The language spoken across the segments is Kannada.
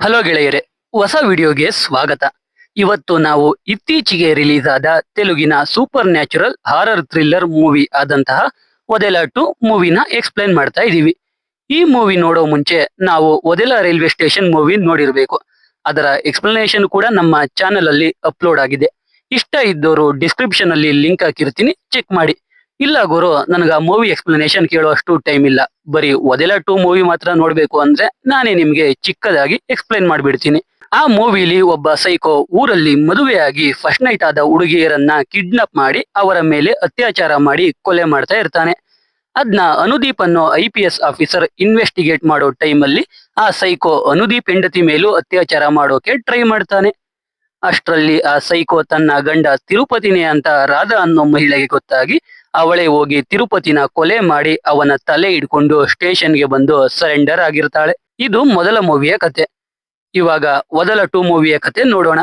ಹಲೋ ಗೆಳೆಯರೆ, ಹೊಸ ವಿಡಿಯೋಗೆ ಸ್ವಾಗತ. ಇವತ್ತು ನಾವು ಇತ್ತೀಚೆಗೆ ರಿಲೀಸ್ ಆದ ತೆಲುಗಿನ super natural horror thriller movie ಆದಂತಹ ಒದೆಲ ಟು ಮೂವಿನ ಎಕ್ಸ್ಪ್ಲೈನ್ ಮಾಡ್ತಾ ಇದ್ದೀವಿ ಈ ಮೂವಿ ನೋಡೋ ಮುಂಚೆ ನಾವು ಒದೆಲ ರೈಲ್ವೆ ಸ್ಟೇಷನ್ ಮೂವಿ ನೋಡಿರಬೇಕು. ಅದರ ಎಕ್ಸ್ಪ್ಲನೇಷನ್ ಕೂಡ ನಮ್ಮ ಚಾನೆಲ್ ಅಲ್ಲಿ ಅಪ್ಲೋಡ್ ಆಗಿದೆ. ಇಷ್ಟ ಇದ್ದವರು ಡಿಸ್ಕ್ರಿಪ್ಷನ್ ಅಲ್ಲಿ ಲಿಂಕ್ ಹಾಕಿರ್ತೀನಿ, ಚೆಕ್ ಮಾಡಿ. ಇಲ್ಲ ಗುರು, ನನಗ ಮೂವಿ ಎಕ್ಸ್ಪ್ಲನೇಷನ್ ಕೇಳುವಷ್ಟು ಟೈಮ್ ಇಲ್ಲ. ಬರೀ ಒದೆಲ ಟೂ ಮೂವಿ ಮಾತ್ರ ನೋಡ್ಬೇಕು ಅಂದ್ರೆ ನಾನೇ ನಿಮ್ಗೆ ಚಿಕ್ಕದಾಗಿ ಎಕ್ಸ್ಪ್ಲೈನ್ ಮಾಡ್ಬಿಡ್ತೀನಿ. ಆ ಮೂವಿಲಿ ಒಬ್ಬ ಸೈಕೋ ಊರಲ್ಲಿ ಮದುವೆಯಾಗಿ ಫಸ್ಟ್ ನೈಟ್ ಆದ ಹುಡುಗಿಯರನ್ನ ಕಿಡ್ನಾಪ್ ಮಾಡಿ ಅವರ ಮೇಲೆ ಅತ್ಯಾಚಾರ ಮಾಡಿ ಕೊಲೆ ಮಾಡ್ತಾ ಇರ್ತಾನೆ. ಅದ್ನ ಅನುದೀಪ್ ಅನ್ನೋ I P S officer investigate ಮಾಡೋ ಟೈಮಲ್ಲಿ ಆ ಸೈಕೋ ಅನುದೀಪ್ ಹೆಂಡತಿ ಮೇಲೂ ಅತ್ಯಾಚಾರ ಮಾಡೋಕೆ ಟ್ರೈ ಮಾಡ್ತಾನೆ. ಅಷ್ಟರಲ್ಲಿ ಆ ಸೈಕೋ ತನ್ನ ಗಂಡ ತಿರುಪತಿನೇ ಅಂತ ರಾಧಾ ಅನ್ನೋ ಮಹಿಳೆಗೆ ಗೊತ್ತಾಗಿ ಅವಳೇ ಹೋಗಿ ತಿರುಪತಿನ ಕೊಲೆ ಮಾಡಿ ಅವನ ತಲೆ ಹಿಡ್ಕೊಂಡು ಸ್ಟೇಷನ್ಗೆ ಬಂದು ಸರೆಂಡರ್ ಆಗಿರ್ತಾಳೆ. ಇದು ಮೊದಲ ಮೂವಿಯ ಕತೆ. ಇವಾಗ ಮೊದಲ ಟೂ ಮೂವಿಯ ಕತೆ ನೋಡೋಣ.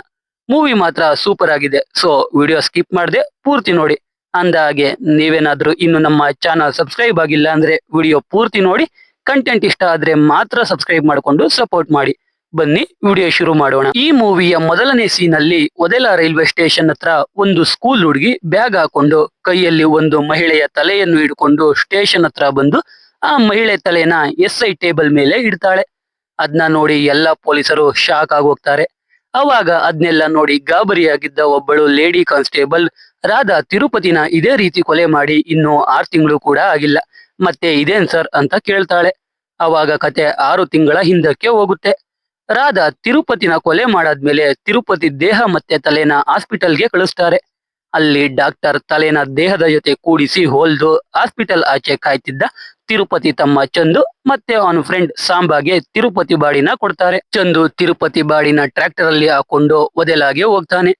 ಮೂವಿ ಮಾತ್ರ ಸೂಪರ್ ಆಗಿದೆ. ಸೊ ವಿಡಿಯೋ ಸ್ಕಿಪ್ ಮಾಡದೆ ಪೂರ್ತಿ ನೋಡಿ. ಅಂದಾಗೆ ನೀವೇನಾದ್ರೂ ಇನ್ನು ನಮ್ಮ ಚಾನಲ್ ಸಬ್ಸ್ಕ್ರೈಬ್ ಆಗಿಲ್ಲ ಅಂದ್ರೆ ವಿಡಿಯೋ ಪೂರ್ತಿ ನೋಡಿ. ಕಂಟೆಂಟ್ ಇಷ್ಟ ಆದ್ರೆ ಮಾತ್ರ ಸಬ್ಸ್ಕ್ರೈಬ್ ಮಾಡಿಕೊಂಡು ಸಪೋರ್ಟ್ ಮಾಡಿ. ಬನ್ನಿ ವಿಡಿಯೋ ಶುರು ಮಾಡೋಣ. ಈ ಮೂವಿಯ ಮೊದಲನೇ ಸೀನ್ ಅಲ್ಲಿ ಒದೆಲ ರೈಲ್ವೆ ಸ್ಟೇಷನ್ ಹತ್ರ ಒಂದು ಸ್ಕೂಲ್ ಹುಡುಗಿ ಬ್ಯಾಗ್ ಹಾಕೊಂಡು ಕೈಯಲ್ಲಿ ಒಂದು ಮಹಿಳೆಯ ತಲೆಯನ್ನು ಹಿಡ್ಕೊಂಡು ಸ್ಟೇಷನ್ ಹತ್ರ ಬಂದು ಆ ಮಹಿಳೆ ತಲೆನ ಎಸ್ ಐ ಟೇಬಲ್ ಮೇಲೆ ಇಡ್ತಾಳೆ. ಅದನ್ನ ನೋಡಿ ಎಲ್ಲಾ ಪೊಲೀಸರು ಶಾಕ್ ಆಗೋಗ್ತಾರೆ ಅವಾಗ ಅದನ್ನೆಲ್ಲ ನೋಡಿ ಗಾಬರಿಯಾಗಿದ್ದ ಒಬ್ಬಳು ಲೇಡಿ ಕಾನ್ಸ್ಟೇಬಲ್ ರಾಧಾ ತಿರುಪತಿನ ಇದೇ ರೀತಿ ಕೊಲೆ ಮಾಡಿ ಇನ್ನು ಆರು ತಿಂಗಳು ಕೂಡ ಆಗಿಲ್ಲ. ಮತ್ತೆ ಇದೇನ್ ಸರ್ ಅಂತ ಕೇಳ್ತಾಳೆ. ಅವಾಗ ಕತೆ ಆರು ತಿಂಗಳ ಹಿಂದಕ್ಕೆ ಹೋಗುತ್ತೆ. ರಾಧಾ ತಿರುಪತಿನ ಕೊಲೆ ಮಾಡಾದ್ಮೇಲೆ ತಿರುಪತಿ ದೇಹ ಮತ್ತೆ ತಲೆನ ಹಾಸ್ಪಿಟಲ್ಗೆ ಕಳಿಸ್ತಾರೆ. ಅಲ್ಲಿ ಡಾಕ್ಟರ್ ತಲೆನ ದೇಹದ ಜೊತೆ ಕೂಡಿಸಿ ಹೋಲ್ದು ಹಾಸ್ಪಿಟಲ್ ಆಚೆ ಕಾಯ್ತಿದ್ದ ತಿರುಪತಿ ತಮ್ಮ ಚಂದು ಮತ್ತೆ ಅವನ ಫ್ರೆಂಡ್ ಸಾಂಬಾಗೆ ತಿರುಪತಿ ಬಾಡಿನ ಕೊಡ್ತಾರೆ. ಚಂದು ತಿರುಪತಿ ಬಾಡಿನ ಟ್ರ್ಯಾಕ್ಟರ್ ಅಲ್ಲಿ ಹಾಕೊಂಡು ಒದೆಲಾಗೆ ಹೋಗ್ತಾನೆ.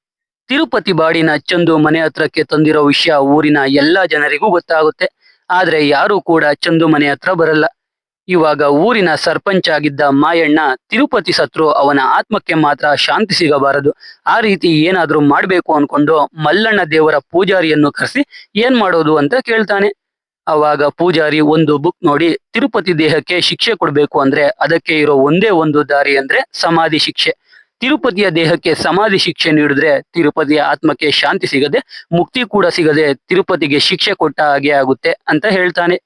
ತಿರುಪತಿ ಬಾಡಿನ ಚಂದು ಮನೆ ಹತ್ರಕ್ಕೆ ತಂದಿರೋ ವಿಷಯ ಊರಿನ ಎಲ್ಲಾ ಜನರಿಗೂ ಗೊತ್ತಾಗುತ್ತೆ. ಆದ್ರೆ ಯಾರು ಕೂಡ ಚಂದು ಮನೆ ಹತ್ರ ಬರಲ್ಲ. ಇವಾಗ ಊರಿನ ಸರ್ಪಂಚ್ ಆಗಿದ್ದ ಮಾಯಣ್ಣ ತಿರುಪತಿ ಸತ್ರು ಅವನ ಆತ್ಮಕ್ಕೆ ಮಾತ್ರ ಶಾಂತಿ ಸಿಗಬಾರದು. ಆ ರೀತಿ ಏನಾದ್ರೂ ಮಾಡ್ಬೇಕು ಅನ್ಕೊಂಡು ಮಲ್ಲಣ್ಣ ದೇವರ ಪೂಜಾರಿಯನ್ನು ಕರೆಸಿ ಏನ್ ಮಾಡೋದು ಅಂತ ಕೇಳ್ತಾನೆ. ಅವಾಗ ಪೂಜಾರಿ ಒಂದು ಬುಕ್ ನೋಡಿ, ತಿರುಪತಿ ದೇಹಕ್ಕೆ ಶಿಕ್ಷೆ ಕೊಡ್ಬೇಕು ಅಂದ್ರೆ ಅದಕ್ಕೆ ಇರೋ ಒಂದೇ ಒಂದು ದಾರಿ ಅಂದ್ರೆ ಸಮಾಧಿ ಶಿಕ್ಷೆ. ತಿರುಪತಿಯ ದೇಹಕ್ಕೆ ಸಮಾಧಿ ಶಿಕ್ಷೆ ನೀಡಿದ್ರೆ ತಿರುಪತಿಯ ಆತ್ಮಕ್ಕೆ ಶಾಂತಿ ಸಿಗದೆ, ಮುಕ್ತಿ ಕೂಡ ಸಿಗದೆ ತಿರುಪತಿಗೆ ಶಿಕ್ಷೆ ಕೊಟ್ಟ ಹಾಗೆ ಆಗುತ್ತೆ ಅಂತ ಹೇಳ್ತಾನೆ.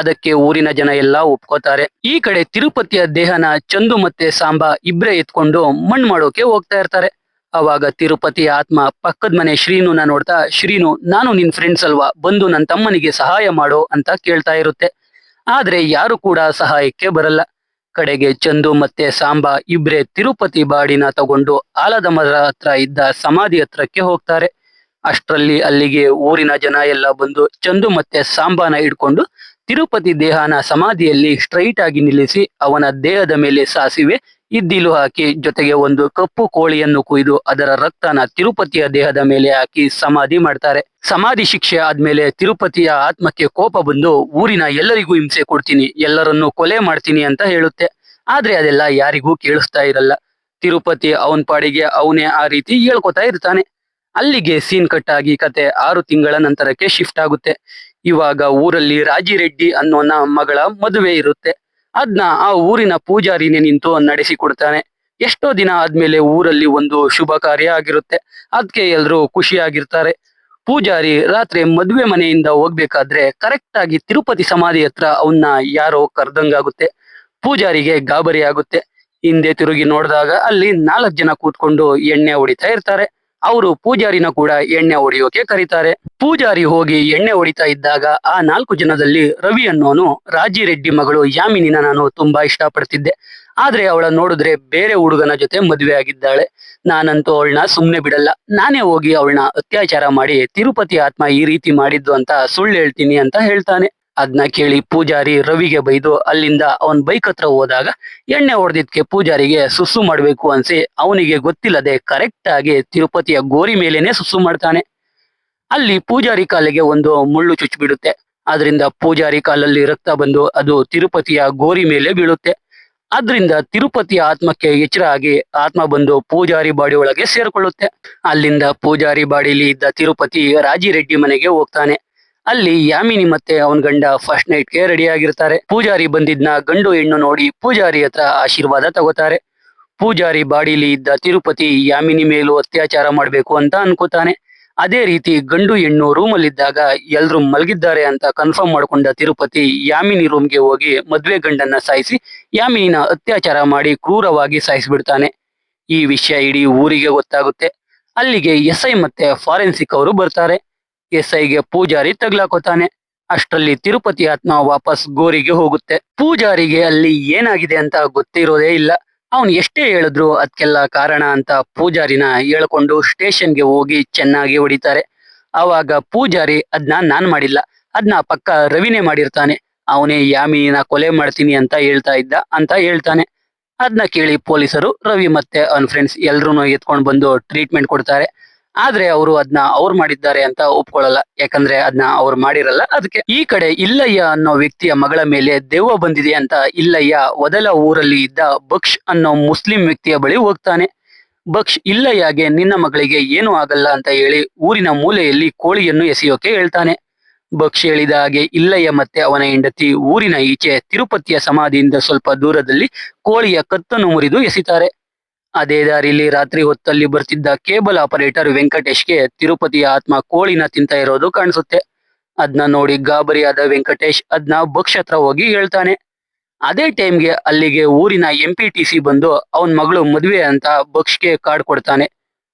ಅದಕ್ಕೆ ಊರಿನ ಜನ ಎಲ್ಲ ಒಪ್ಕೋತಾರೆ. ಈ ಕಡೆ ತಿರುಪತಿಯ ದೇಹನ ಚಂದು ಮತ್ತೆ ಸಾಂಬ ಇಬ್ರೇ ಎತ್ಕೊಂಡು ಮಣ್ಣು ಮಾಡೋಕೆ ಹೋಗ್ತಾ ಇರ್ತಾರೆ. ಅವಾಗ ತಿರುಪತಿಯ ಆತ್ಮ ಪಕ್ಕದ ಮನೆ ಶ್ರೀನುನ ನೋಡ್ತಾ, ಶ್ರೀನು, ನಾನು ನಿನ್ ಫ್ರೆಂಡ್ಸ್ ಅಲ್ವಾ? ಬಂದು ನನ್ನ ತಮ್ಮನಿಗೆ ಸಹಾಯ ಮಾಡೋ ಅಂತ ಕೇಳ್ತಾ ಇರುತ್ತೆ. ಆದ್ರೆ ಯಾರು ಕೂಡ ಸಹಾಯಕ್ಕೆ ಬರಲ್ಲ. ಕಡೆಗೆ ಚಂದು ಮತ್ತೆ ಸಾಂಬ ಇಬ್ರೆ ತಿರುಪತಿ ಬಾಡಿನ ತಗೊಂಡು ಆಲದ ಮರ ಹತ್ರ ಇದ್ದ ಸಮಾಧಿ ಹತ್ರಕ್ಕೆ ಹೋಗ್ತಾರೆ. ಅಷ್ಟರಲ್ಲಿ ಅಲ್ಲಿಗೆ ಊರಿನ ಜನ ಎಲ್ಲ ಬಂದು ಚಂದು ಮತ್ತೆ ಸಾಂಬಾನ ಹಿಡ್ಕೊಂಡು ತಿರುಪತಿ ದೇಹನ ಸಮಾಧಿಯಲ್ಲಿ ಸ್ಟ್ರೈಟ್ ಆಗಿ ನಿಲ್ಲಿಸಿ ಅವನ ದೇಹದ ಮೇಲೆ ಸಾಸಿವೆ ಇದ್ದಿಲು ಹಾಕಿ ಜೊತೆಗೆ ಒಂದು ಕಪ್ಪು ಕೋಳಿಯನ್ನು ಕುಯ್ದು ಅದರ ರಕ್ತನ ತಿರುಪತಿಯ ದೇಹದ ಮೇಲೆ ಹಾಕಿ ಸಮಾಧಿ ಮಾಡ್ತಾರೆ. ಸಮಾಧಿ ಶಿಕ್ಷೆ ಆದ್ಮೇಲೆ ತಿರುಪತಿಯ ಆತ್ಮಕ್ಕೆ ಕೋಪ ಬಂದು ಊರಿನ ಎಲ್ಲರಿಗೂ ಹಿಂಸೆ ಕೊಡ್ತೀನಿ, ಎಲ್ಲರನ್ನು ಕೊಲೆ ಮಾಡ್ತೀನಿ ಅಂತ ಹೇಳುತ್ತೆ. ಆದ್ರೆ ಅದೆಲ್ಲ ಯಾರಿಗೂ ಕೇಳಿಸ್ತಾ ಇರಲ್ಲ. ತಿರುಪತಿ ಅವನ್ ಪಾಡಿಗೆ ಅವನೇ ಆ ರೀತಿ ಹೇಳ್ಕೊತಾ ಇರ್ತಾನೆ. ಅಲ್ಲಿಗೆ ಸೀನ್ ಕಟ್ ಆಗಿ ಕತೆ ಆರು ತಿಂಗಳ ನಂತರಕ್ಕೆ ಶಿಫ್ಟ್ ಆಗುತ್ತೆ. ಇವಾಗ ಊರಲ್ಲಿ ರಾಜಿರೆಡ್ಡಿ ಅನ್ನೋನ ಮಗಳ ಮದುವೆ ಇರುತ್ತೆ. ಅದ್ನ ಆ ಊರಿನ ಪೂಜಾರಿನೇ ನಿಂತು ನಡೆಸಿಕೊಡ್ತಾನೆ ಎಷ್ಟೋ ದಿನ ಆದ್ಮೇಲೆ ಊರಲ್ಲಿ ಒಂದು ಶುಭ ಕಾರ್ಯ ಆಗಿರುತ್ತೆ. ಅದಕ್ಕೆ ಎಲ್ರು ಖುಷಿಯಾಗಿರ್ತಾರೆ. ಪೂಜಾರಿ ರಾತ್ರಿ ಮದುವೆ ಮನೆಯಿಂದ ಹೋಗ್ಬೇಕಾದ್ರೆ ಕರೆಕ್ಟ್ ಆಗಿ ತಿರುಪತಿ ಸಮಾಧಿ ಹತ್ರ ಅವನ್ನ ಯಾರೋ ಕರ್ದಂಗಾಗುತ್ತೆ. ಪೂಜಾರಿಗೆ ಗಾಬರಿ ಆಗುತ್ತೆ. ಹಿಂದೆ ತಿರುಗಿ ನೋಡಿದಾಗ ಅಲ್ಲಿ ನಾಲ್ಕು ಜನ ಕೂತ್ಕೊಂಡು ಎಣ್ಣೆ ಹೊಡಿತಾ ಇರ್ತಾರೆ. ಅವರು ಪೂಜಾರಿನ ಕೂಡ ಎಣ್ಣೆ ಹೊಡೆಯೋಕೆ ಕರೀತಾರೆ. ಪೂಜಾರಿ ಹೋಗಿ ಎಣ್ಣೆ ಹೊಡಿತಾ ಇದ್ದಾಗ ಆ ನಾಲ್ಕು ಜನದಲ್ಲಿ ರವಿ ಅನ್ನೋನು ರಾಜಿ ರೆಡ್ಡಿ ಮಗಳು ಯಾಮಿನಿನ ನಾನು ತುಂಬಾ ಇಷ್ಟಪಡ್ತಿದ್ದೆ. ಆದ್ರೆ ಅವಳ ನೋಡಿದ್ರೆ ಬೇರೆ ಹುಡುಗನ ಜೊತೆ ಮದುವೆ ಆಗಿದ್ದಾಳೆ. ನಾನಂತೂ ಅವಳನ್ನ ಸುಮ್ನೆ ಬಿಡಲ್ಲ. ನಾನೇ ಹೋಗಿ ಅವಳನ್ನ ಅತ್ಯಾಚಾರ ಮಾಡಿ ತಿರುಪತಿ ಆತ್ಮ ಈ ರೀತಿ ಮಾಡಿದ್ದು ಅಂತ ಸುಳ್ಳು ಹೇಳ್ತೀನಿ ಅಂತ ಹೇಳ್ತಾನೆ. ಅದನ್ನ ಕೇಳಿ ಪೂಜಾರಿ ರವಿಗೆ ಬೈದು ಅಲ್ಲಿಂದ ಅವನ್ ಬೈಕ್ ಹತ್ರ ಹೋದಾಗ ಎಣ್ಣೆ ಹೊಡೆದಿದ್ಕೆ ಪೂಜಾರಿಗೆ ಸುಸ್ಸು ಮಾಡ್ಬೇಕು ಅನ್ಸಿ ಅವನಿಗೆ ಗೊತ್ತಿಲ್ಲದೆ ಕರೆಕ್ಟ್ ಆಗಿ ತಿರುಪತಿಯ ಗೋರಿ ಮೇಲೇನೆ ಸುಸ್ಸು ಮಾಡ್ತಾನೆ. ಅಲ್ಲಿ ಪೂಜಾರಿ ಕಾಲಿಗೆ ಒಂದು ಮುಳ್ಳು ಚುಚ್ಚಿಬಿಡುತ್ತೆ. ಅದರಿಂದ ಪೂಜಾರಿ ಕಾಲಲ್ಲಿ ರಕ್ತ ಬಂದು ಅದು ತಿರುಪತಿಯ ಗೋರಿ ಮೇಲೆ ಬೀಳುತ್ತೆ. ಅದರಿಂದ ತಿರುಪತಿಯ ಆತ್ಮಕ್ಕೆ ಎಚ್ಚರ ಆಗಿ ಆತ್ಮ ಬಂದು ಪೂಜಾರಿ ಬಾಡಿ ಒಳಗೆ ಸೇರ್ಕೊಳ್ಳುತ್ತೆ. ಅಲ್ಲಿಂದ ಪೂಜಾರಿ ಬಾಡಿಲಿ ಇದ್ದ ತಿರುಪತಿ ರಾಜಿರೆಡ್ಡಿ ಮನೆಗೆ ಹೋಗ್ತಾನೆ. ಅಲ್ಲಿ ಯಾಮಿನಿ ಮತ್ತೆ ಅವನ ಗಂಡ ಫಸ್ಟ್ ನೈಟ್ಗೆ ರೆಡಿ ಆಗಿರ್ತಾರೆ. ಪೂಜಾರಿ ಬಂದಿದ್ನ ಗಂಡು ಹೆಣ್ಣು ನೋಡಿ ಪೂಜಾರಿ ಹತ್ರ ಆಶೀರ್ವಾದ ತಗೋತಾರೆ. ಪೂಜಾರಿ ಬಾಡಿಲಿ ಇದ್ದ ತಿರುಪತಿ ಯಾಮಿನಿ ಮೇಲೂ ಅತ್ಯಾಚಾರ ಮಾಡಬೇಕು ಅಂತ ಅನ್ಕೋತಾನೆ. ಅದೇ ರೀತಿ ಗಂಡು ಹೆಣ್ಣು ರೂಮಲ್ಲಿದ್ದಾಗ ಎಲ್ರು ಮಲಗಿದ್ದಾರೆ ಅಂತ ಕನ್ಫರ್ಮ್ ಮಾಡ್ಕೊಂಡ ತಿರುಪತಿ ಯಾಮಿನಿ ರೂಮ್ಗೆ ಹೋಗಿ ಮದ್ವೆ ಗಂಡನ್ನ ಸಾಯಿಸಿ ಯಾಮಿನಿನ ಅತ್ಯಾಚಾರ ಮಾಡಿ ಕ್ರೂರವಾಗಿ ಸಾಯಿಸಿಬಿಡ್ತಾನೆ. ಈ ವಿಷಯ ಇಡೀ ಊರಿಗೆ ಗೊತ್ತಾಗುತ್ತೆ. ಅಲ್ಲಿಗೆ ಎಸ್ ಐ ಮತ್ತೆ ಫಾರೆನ್ಸಿಕ್ ಅವರು ಬರ್ತಾರೆ. ಎಸ್ ಐಗೆ ಪೂಜಾರಿ ತಗ್ಲಾಕೋತಾನೆ. ಅಷ್ಟರಲ್ಲಿ ತಿರುಪತಿ ಆತ್ಮ ವಾಪಸ್ ಗೋರಿಗೆ ಹೋಗುತ್ತೆ. ಪೂಜಾರಿಗೆ ಅಲ್ಲಿ ಏನಾಗಿದೆ ಅಂತ ಗೊತ್ತಿರೋದೇ ಇಲ್ಲ. ಅವನ್ ಎಷ್ಟೇ ಹೇಳಿದ್ರು ಅದಕ್ಕೆಲ್ಲ ಕಾರಣ ಅಂತ ಪೂಜಾರಿನ ಹೇಳ್ಕೊಂಡು ಸ್ಟೇಷನ್ಗೆ ಹೋಗಿ ಚೆನ್ನಾಗಿ ಹೊಡಿತಾರೆ. ಆವಾಗ ಪೂಜಾರಿ ಅದ್ನ ನಾನ್ ಮಾಡಿಲ್ಲ. ಅದ್ನ ಪಕ್ಕ ರವಿನೇ ಮಾಡಿರ್ತಾನೆ. ಅವನೇ ಯಾಮಿನ ಕೊಲೆ ಮಾಡ್ತೀನಿ ಅಂತ ಹೇಳ್ತಾ ಇದ್ದ ಅಂತ ಹೇಳ್ತಾನೆ. ಅದನ್ನ ಕೇಳಿ ಪೊಲೀಸರು ರವಿ ಮತ್ತೆ ಅವನ್ ಫ್ರೆಂಡ್ಸ್ ಎಲ್ರು ಎತ್ಕೊಂಡ್ ಬಂದು ಟ್ರೀಟ್ಮೆಂಟ್ ಕೊಡ್ತಾರೆ. ಆದ್ರೆ ಅವರು ಅದನ್ನ ಅವ್ರು ಮಾಡಿದ್ದಾರೆ ಅಂತ ಒಪ್ಕೊಳ್ಳಲ್ಲ. ಯಾಕಂದ್ರೆ ಅದನ್ನ ಅವ್ರು ಮಾಡಿರಲ್ಲ. ಅದಕ್ಕೆ ಈ ಕಡೆ ಇಲ್ಲಯ್ಯ ಅನ್ನೋ ವ್ಯಕ್ತಿಯ ಮಗಳ ಮೇಲೆ ದೆವ್ವ ಬಂದಿದೆ ಅಂತ ಇಲ್ಲಯ್ಯ ಒದಲ ಊರಲ್ಲಿ ಇದ್ದ ಬಕ್ಷ್ ಅನ್ನೋ ಮುಸ್ಲಿಂ ವ್ಯಕ್ತಿಯ ಬಳಿ ಹೋಗ್ತಾನೆ. ಬಕ್ಷ್, ಇಲ್ಲಯ್ಯಗೆ ನಿನ್ನ ಮಗಳಿಗೆ ಏನು ಆಗಲ್ಲ ಅಂತ ಹೇಳಿ ಊರಿನ ಮೂಲೆಯಲ್ಲಿ ಕೋಳಿಯನ್ನು ಎಸೆಯೋಕೆ ಹೇಳ್ತಾನೆ. ಬಕ್ಷ್ ಹೇಳಿದ ಹಾಗೆ ಇಲ್ಲಯ್ಯ ಮತ್ತೆ ಅವನ ಹೆಂಡತಿ ಊರಿನ ಈಚೆ ತಿರುಪತಿಯ ಸಮಾಧಿಯಿಂದ ಸ್ವಲ್ಪ ದೂರದಲ್ಲಿ ಕೋಳಿಯ ಕತ್ತನ್ನು ಮುರಿದು ಎಸಿತಾರೆ. ಅದೇ ದಾರಿಲಿ ರಾತ್ರಿ ಹೊತ್ತಲ್ಲಿ ಬರ್ತಿದ್ದ ಕೇಬಲ್ ಆಪರೇಟರ್ ವೆಂಕಟೇಶ್ಗೆ ತಿರುಪತಿಯ ಆತ್ಮ ಕೋಳಿನ ತಿಂತ ಇರೋದು ಕಾಣಿಸುತ್ತೆ. ಅದ್ನ ನೋಡಿ ಗಾಬರಿಯಾದ ವೆಂಕಟೇಶ್ ಅದ್ನ ಬಕ್ಷ್ ಹತ್ರ ಹೋಗಿ ಹೇಳ್ತಾನೆ. ಅದೇ ಟೈಮ್ಗೆ ಅಲ್ಲಿಗೆ ಊರಿನ ಎಂ ಪಿ ಟಿ ಸಿ ಬಂದು ಅವನ್ ಮಗಳು ಮದುವೆ ಅಂತ ಬಕ್ಷ್ಗೆ ಕಾರ್ಡ್ ಕೊಡ್ತಾನೆ.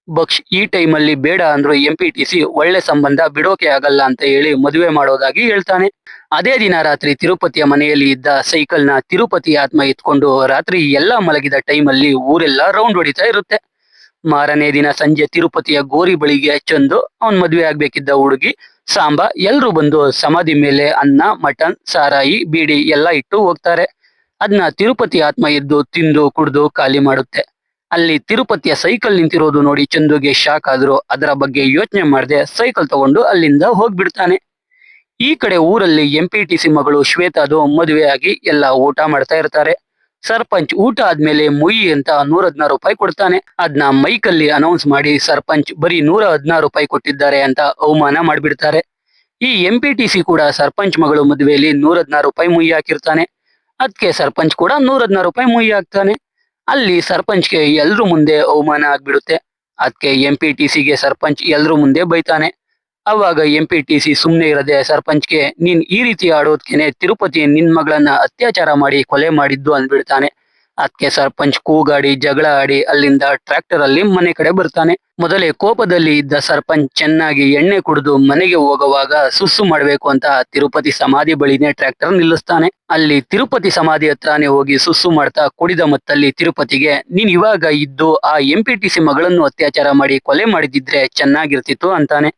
ಬಕ್ಷ್ ಈ ಟೈಮಲ್ಲಿ ಬೇಡ ಅಂದ್ರು ಎಂ ಪಿ ಟಿ ಸಿ ಒಳ್ಳೆ ಸಂಬಂಧ ಬಿಡೋಕೆ ಆಗಲ್ಲ ಅಂತ ಹೇಳಿ ಮದುವೆ ಮಾಡೋದಾಗಿ ಹೇಳ್ತಾನೆ. ಅದೇ ದಿನ ರಾತ್ರಿ ತಿರುಪತಿಯ ಮನೆಯಲ್ಲಿ ಇದ್ದ ಸೈಕಲ್ನ ತಿರುಪತಿ ಆತ್ಮ ಎತ್ಕೊಂಡು ರಾತ್ರಿ ಎಲ್ಲಾ ಮಲಗಿದ ಟೈಮಲ್ಲಿ ಊರೆಲ್ಲ ರೌಂಡ್ ಹೊಡಿತಾ ಇರುತ್ತೆ. ಮಾರನೇ ದಿನ ಸಂಜೆ ತಿರುಪತಿಯ ಗೋರಿ ಬಳಿಗೆ ಚಂದು ಅವನ್ ಮದ್ವೆ ಆಗ್ಬೇಕಿದ್ದ ಹುಡುಗಿ ಸಾಂಬ ಎಲ್ರು ಬಂದು ಸಮಾಧಿ ಮೇಲೆ ಅನ್ನ, ಮಟನ್, ಸಾರಾಯಿ, ಬೀಡಿ ಎಲ್ಲ ಇಟ್ಟು ಹೋಗ್ತಾರೆ. ಅದನ್ನ ತಿರುಪತಿ ಆತ್ಮ ಎದ್ದು ತಿಂದು ಕುಡಿದು ಖಾಲಿ ಮಾಡುತ್ತೆ. ಅಲ್ಲಿ ತಿರುಪತಿಯ ಸೈಕಲ್ ನಿಂತಿರೋದು ನೋಡಿ ಚಂದುಗೆ ಶಾಕ್ ಆದ್ರು ಅದರ ಬಗ್ಗೆ ಯೋಚನೆ ಮಾಡದೆ ಸೈಕಲ್ ತಗೊಂಡು ಅಲ್ಲಿಂದ ಹೋಗ್ಬಿಡ್ತಾನೆ. ಈ ಕಡೆ ಊರಲ್ಲಿ ಎಂ ಪಿ ಟಿ ಸಿ ಮಗಳು ಶ್ವೇತಾದು ಮದುವೆ ಆಗಿ ಎಲ್ಲ ಊಟ ಮಾಡ್ತಾ ಇರ್ತಾರೆ. ಸರ್ಪಂಚ್ ಊಟ ಆದ್ಮೇಲೆ ಮುಯಿ ಅಂತ ನೂರ ಹದಿನಾರು ರೂಪಾಯಿ ಕೊಡ್ತಾನೆ. ಅದನ್ನ ಮೈಕಲ್ಲಿ ಅನೌನ್ಸ್ ಮಾಡಿ ಸರ್ಪಂಚ್ ಬರೀ ನೂರ ಹದಿನಾರು ರೂಪಾಯಿ ಕೊಟ್ಟಿದ್ದಾರೆ ಅಂತ ಅವಮಾನ ಮಾಡಿಬಿಡ್ತಾರೆ. ಈ ಎಂ ಪಿ ಕೂಡ ಸರ್ಪಂಚ್ ಮಗಳು ಮದುವೆಯಲ್ಲಿ ನೂರ ಹದಿನಾರು ರೂಪಾಯಿ ಮುಯಿ ಹಾಕಿರ್ತಾನೆ. ಅದಕ್ಕೆ ಸರ್ಪಂಚ್ ಕೂಡ ನೂರ ಹದಿನಾರು ರೂಪಾಯಿ ಮುಯಿ ಹಾಕ್ತಾನೆ. ಅಲ್ಲಿ ಸರ್ಪಂಚ್ಗೆ ಎಲ್ರ ಮುಂದೆ ಅವಮಾನ ಆಗ್ಬಿಡುತ್ತೆ. ಅದಕ್ಕೆ ಎಂ ಪಿ ಟಿ ಸಿಗೆ ಸರ್ಪಂಚ್ ಎಲ್ರ ಮುಂದೆ ಬೈತಾನೆ. ಅವಾಗ ಎಂ ಪಿ ಟಿ ಸಿ ಸುಮ್ನೆ ಇರದೆ ಸರ್ಪಂಚ್ಗೆ, ನೀನ್ ಈ ರೀತಿ ಆಡೋದ್ಕೆನೆ ತಿರುಪತಿ ನಿನ್ ಮಗಳನ್ನ ಅತ್ಯಾಚಾರ ಮಾಡಿ ಕೊಲೆ ಮಾಡಿದ್ದು ಅಂದ್ಬಿಡ್ತಾನೆ. ಅದಕ್ಕೆ ಸರ್ಪಂಚ್ ಕೂಗಾಡಿ, ಜಗಳ ಆಡಿ, ಅಲ್ಲಿಂದ ಟ್ರ್ಯಾಕ್ಟರ್ ಅಲ್ಲಿ ಮನೆ ಕಡೆ ಬರ್ತಾನೆ. ಮೊದಲೇ ಕೋಪದಲ್ಲಿ ಇದ್ದ ಸರ್ಪಂಚ್ ಚೆನ್ನಾಗಿ ಎಣ್ಣೆ ಕುಡಿದು ಮನೆಗೆ ಹೋಗುವಾಗ ಸುಸ್ಸು ಮಾಡಬೇಕು ಅಂತ ತಿರುಪತಿ ಸಮಾಧಿ ಬಳಿನೇ ಟ್ರ್ಯಾಕ್ಟರ್ ನಿಲ್ಲಿಸ್ತಾನೆ. ಅಲ್ಲಿ ತಿರುಪತಿ ಸಮಾಧಿ ಹತ್ರನೇ ಹೋಗಿ ಸುಸ್ಸು ಮಾಡ್ತಾ ಕುಡಿದ ಮತ್ತಲ್ಲಿ ತಿರುಪತಿಗೆ, ನೀನ್ ಇವಾಗ ಇದ್ದು ಆ ಎಂ ಪಿ ಟಿ ಸಿ ಮಗಳನ್ನು ಅತ್ಯಾಚಾರ ಮಾಡಿ ಕೊಲೆ ಮಾಡಿದಿದ್ರೆ ಚೆನ್ನಾಗಿರ್ತಿತ್ತು ಅಂತಾನೆ.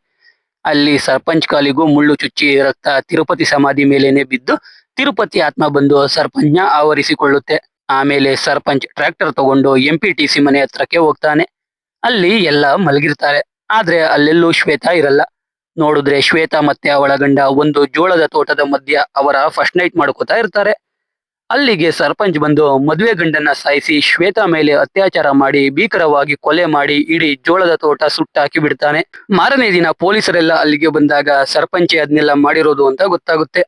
ಅಲ್ಲಿ ಸರ್ಪಂಚ್ ಕಾಲಿಗೂ ಮುಳ್ಳು ಚುಚ್ಚಿ ರಕ್ತ ತಿರುಪತಿ ಸಮಾಧಿ ಮೇಲೇನೆ ಬಿದ್ದು ತಿರುಪತಿ ಆತ್ಮ ಬಂದು ಸರ್ಪಂಚ್ನ ಆವರಿಸಿಕೊಳ್ಳುತ್ತೆ. ಆಮೇಲೆ ಸರ್ಪಂಚ್ ಟ್ರ್ಯಾಕ್ಟರ್ ತಗೊಂಡು ಎಂ ಪಿ ಟಿ ಸಿ ಮನೆ ಹತ್ರಕ್ಕೆ ಹೋಗ್ತಾನೆ. ಅಲ್ಲಿ ಎಲ್ಲ ಮಲಗಿರ್ತಾರೆ. ಆದ್ರೆ ಅಲ್ಲೆಲ್ಲೂ ಶ್ವೇತಾ ಇರಲ್ಲ. ನೋಡಿದ್ರೆ ಶ್ವೇತಾ ಮತ್ತೆ ಅವಳ ಗಂಡ ಒಂದು ಜೋಳದ ತೋಟದ ಮಧ್ಯ ಅವರ ಫಸ್ಟ್ ನೈಟ್ ಮಾಡ್ಕೋತಾ ಇರ್ತಾರೆ. ಅಲ್ಲಿಗೆ ಸರ್ಪಂಚ್ ಬಂದು ಮದುವೆ ಗಂಡನ್ನ ಸಾಯಿಸಿ ಶ್ವೇತಾ ಮೇಲೆ ಅತ್ಯಾಚಾರ ಮಾಡಿ ಭೀಕರವಾಗಿ ಕೊಲೆ ಮಾಡಿ ಇಡೀ ಜೋಳದ ತೋಟ ಸುಟ್ಟಾಕಿ ಬಿಡ್ತಾನೆ. ಮಾರನೇ ದಿನ ಪೊಲೀಸರೆಲ್ಲ ಅಲ್ಲಿಗೆ ಬಂದಾಗ ಸರ್ಪಂಚ್ ಅದನ್ನೆಲ್ಲ ಮಾಡಿರೋದು ಅಂತ ಗೊತ್ತಾಗುತ್ತೆ.